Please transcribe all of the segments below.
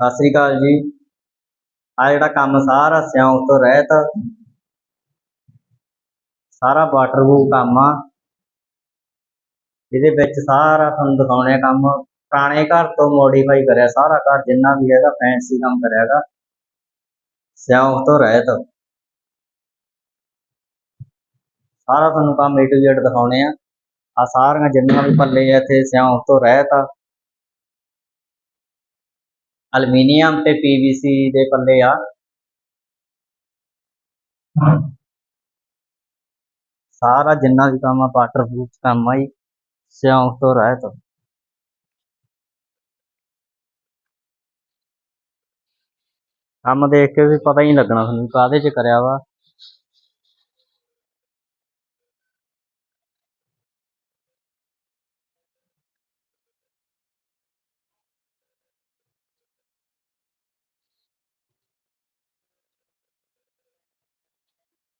ਸਤਿ ਸ੍ਰੀ ਅਕਾਲ ਜੀ। ਆ ਜਿਹੜਾ ਕੰਮ ਸਾਰਾ ਸਿਉਂਕ ਤੋਂ ਰਹਿਤ, ਸਾਰਾ ਵਾਟਰਪ੍ਰੂਫ ਕੰਮ ਆ। ਇਹਦੇ ਵਿੱਚ ਸਾਰਾ ਤੁਹਾਨੂੰ ਦਿਖਾਉਣੇ ਆ ਕੰਮ। ਪੁਰਾਣੇ ਘਰ ਤੋਂ ਮੋਡੀਫਾਈ ਕਰਿਆ, ਸਾਰਾ ਘਰ ਜਿੰਨਾ ਵੀ ਹੈਗਾ ਫੈਂਸੀ ਕੰਮ ਕਰਿਆ ਹੈਗਾ। ਸਿਉਂਕ ਤੋਂ ਰਹਿਤ। ਸਾਰਾ ਤੁਹਾਨੂੰ ਕੰਮ ਏ ਟੂ Z ਦਿਖਾਉਣੇ ਆ। ਆ ਸਾਰੀਆਂ ਜਿੰਨੀਆਂ ਵੀ ਪੱਲੇ ਆ ਇੱਥੇ ਸਿਉਂਕ ਤੋਂ ਰਹਿਤ ਆ। ਅਲਮੀਨੀਅਮ ਤੇ ਪੀਵੀਸੀ ਦੇ ਪੱਲੇ ਆ। ਸਾਰਾ ਜਿੰਨਾ ਵੀ ਕੰਮ ਆ ਵਾਟਰਪ੍ਰੂਫ ਕੰਮ ਆ ਜੀ। ਸਿਉਂਕ ਤੋਂ ਰਹਿਤ ਕੰਮ ਦੇਖ ਕੇ ਵੀ ਪਤਾ ਹੀ ਲੱਗਣਾ ਤੁਹਾਨੂੰ ਕਾਹਦੇ 'ਚ ਕਰਿਆ ਵਾ।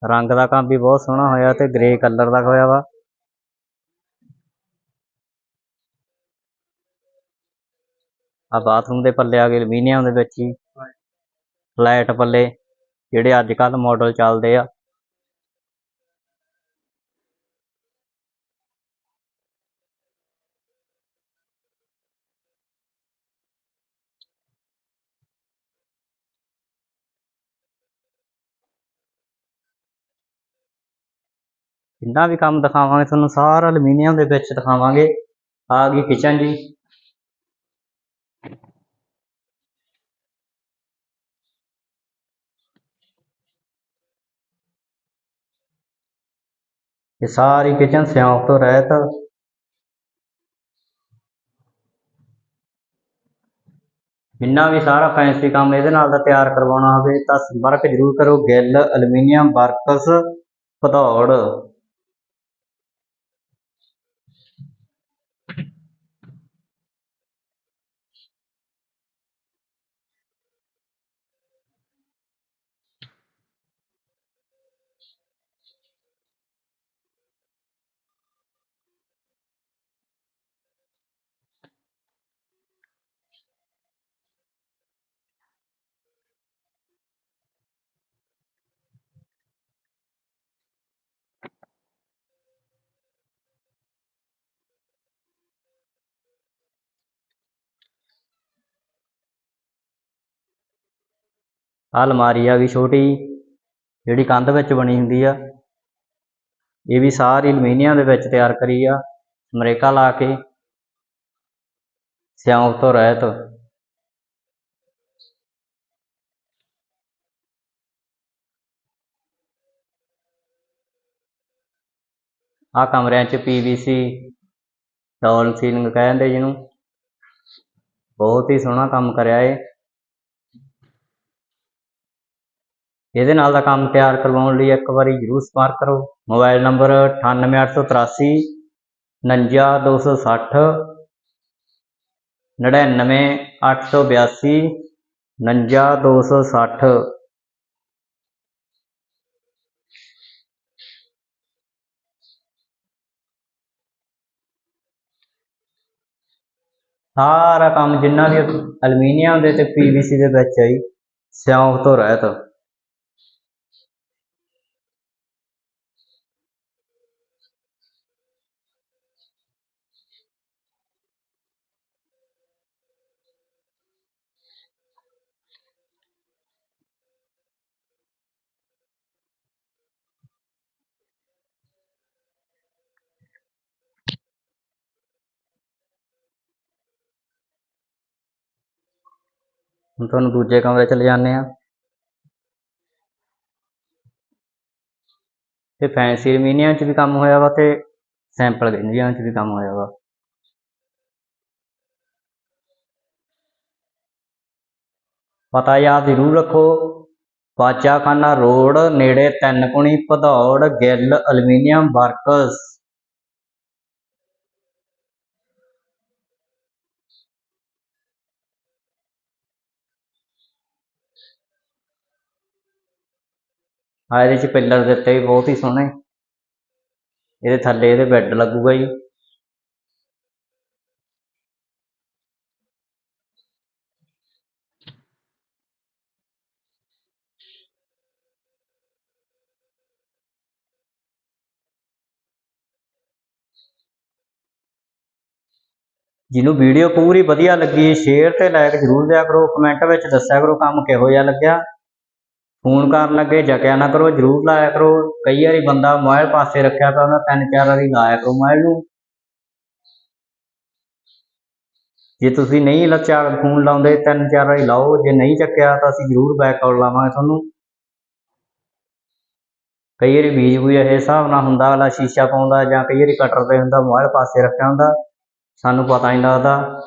ਰੰਗ ਦਾ ਕੰਮ ਵੀ ਬਹੁਤ ਸੋਹਣਾ ਹੋਇਆ ਤੇ ਗ੍ਰੇ ਕਲਰ ਦਾ ਹੋਇਆ ਵਾ। ਆ ਬਾਥਰੂਮ ਦੇ ਪੱਲੇ ਆ ਗਏ ਐਲੂਮੀਨੀਅਮ ਦੇ ਵਿੱਚ ਹੀ। ਫਲੈਟ ਪੱਲੇ ਜਿਹੜੇ ਅੱਜ ਕੱਲ ਮਾਡਲ ਚੱਲਦੇ ਆ। ਜਿੰਨਾ ਵੀ ਕੰਮ ਦਿਖਾਵਾਂਗੇ, ਤੁਹਾਨੂੰ ਸਾਰਾ ਅਲਮੀਨੀਅਮ ਦੇ ਵਿੱਚ ਦਿਖਾਵਾਂਗੇ। ਆ ਗਈ ਕਿਚਨ ਜੀ। ਇਹ ਸਾਰੀ ਕਿਚਨ ਸਿਉਂਕ ਤੋਂ ਰਹਿਤ। ਜਿੰਨਾ ਵੀ ਸਾਰਾ ਫੈਂਸੀ ਕੰਮ ਇਹਦੇ ਨਾਲ ਦਾ ਤਿਆਰ ਕਰਵਾਉਣਾ ਹੋਵੇ, ਤਾਂ ਸੰਪਰਕ ਜ਼ਰੂਰ ਕਰੋ। Gill aluminium works Bhadaur. ਅਲਮਾਰੀ ਆ ਗਈ ਛੋਟੀ, ਜਿਹੜੀ ਕੰਧ ਵਿੱਚ ਬਣੀ ਹੁੰਦੀ ਆ। ਇਹ ਵੀ ਸਾਰੀ ਐਲੂਮੀਨੀਅਮ ਦੇ ਵਿੱਚ ਤਿਆਰ ਕਰੀ ਆ ਅਮਰੀਕਾ ਲਾ ਕੇ, ਸਿਉਂਕ ਤੋਂ ਰਹਿਤ। ਆ ਕਮਰਿਆਂ 'ਚ ਪੀਵੀਸੀ ਡੋਲ ਸੀਲਿੰਗ ਕਹਿੰਦੇ ਜਿਹਨੂੰ। ਬਹੁਤ ਹੀ ਸੋਹਣਾ ਕੰਮ ਕਰਿਆ ਏ ਇਹਦੇ ਨਾਲ ਦਾ ਕੰਮ ਤਿਆਰ ਕਰਵਾਉਣ ਲਈ ਇੱਕ ਵਾਰੀ ਜਰੂਰ ਸੰਪਰਕ ਕਰੋ। ਮੋਬਾਈਲ ਨੰਬਰ 98883 49260 99882 49260 ਸਾਰਾ ਕੰਮ ਜਿੰਨਾ ਵੀ ਐਲੂਮੀਨੀਅਮ ਦੇ ਤੇ ਪੀਵੀਸੀ ਦੇ ਵਿੱਚ ਹੈ ਸਿਉਂਕ ਤੋਂ ਰਹਿਤ। ਹੁਣ ਤੁਹਾਨੂੰ ਦੂਜੇ ਕਮਰੇ ਚ ਜਾਂਦੇ ਆ। ਤੇ ਫੈਂਸੀ ਐਲੂਮੀਨੀਅਮ ਚ ਵੀ ਕੰਮ ਹੋਇਆ ਵਾ ਤੇ ਸੈਂਪਲ ਗੰਜੀਆਂ ਚ ਵੀ ਕੰਮ ਹੋਇਆ ਵਾ। ਪਤਾ ਯਾਦ ਜ਼ਰੂਰ ਰੱਖੋ, ਬਾਜਾਖਾਨਾ ਰੋਡ ਨੇੜੇ ਤਿੰਨ ਕੁਣੀ ਭਦੌੜ ਗਿੱਲ ਅਲਮੀਨੀਅਮ ਵਰਕਸ ਆ ਇਹਦੇ ਚ ਪਿੱਲਰ ਦਿੱਤੇ ਵੀ ਬਹੁਤ ਹੀ ਸੋਹਣੇ ਇਹਦੇ ਥੱਲੇ ਇਹਦੇ ਬੈੱਡ ਲੱਗੂਗਾ ਜੀ। ਜਿਹਨੂੰ ਵੀਡੀਓ ਪੂਰੀ ਵਧੀਆ ਲੱਗੀ ਸ਼ੇਅਰ ਤੇ ਲਾਈਕ ਜ਼ਰੂਰ ਦਿਆ ਕਰੋ ਕਮੈਂਟ ਵਿੱਚ ਦੱਸਿਆ ਕਰੋ, ਕੰਮ ਕਿਹੋ ਜਿਹਾ ਲੱਗਿਆ। ਫੋਨ ਕਰਨ ਲੱਗੇ, ਜਕਿਆ ਨਾ ਕਰੋ, ਜ਼ਰੂਰ ਲਾਇਆ ਕਰੋ। ਕਈ ਵਾਰੀ ਬੰਦਾ ਮੋਬਾਈਲ ਪਾਸੇ ਰੱਖਿਆ ਤਾਂ ਹੁੰਦਾ ਤਿੰਨ ਚਾਰ ਵਾਰੀ ਲਾਇਆ ਕਰੋ ਮੋਬਾਈਲ ਨੂੰ। ਜੇ ਤੁਸੀਂ ਨਹੀਂ ਲੱਚਾ ਫੋਨ ਲਾਉਂਦੇ, ਤਿੰਨ ਚਾਰ ਵਾਰੀ ਲਾਓ। ਜੇ ਨਹੀਂ ਚੱਕਿਆ ਤਾਂ ਅਸੀਂ ਜ਼ਰੂਰ ਬੈਕ ਆਊਟ ਲਾਵਾਂਗੇ ਤੁਹਾਨੂੰ। ਕਈ ਵਾਰੀ ਬੀਜ ਵੀ ਇਹ ਹਿਸਾਬ ਨਾਲ ਹੁੰਦਾ, ਅਗਲਾ ਸ਼ੀਸ਼ਾ ਪਾਉਂਦਾ ਜਾਂ ਕਈ ਵਾਰੀ ਕਟਰ ਤੇ ਹੁੰਦਾ, ਮੋਬਾਈਲ ਪਾਸੇ ਰੱਖਿਆ ਹੁੰਦਾ। ਸਾਨੂੰ ਪਤਾ ਨਹੀਂ ਲੱਗਦਾ।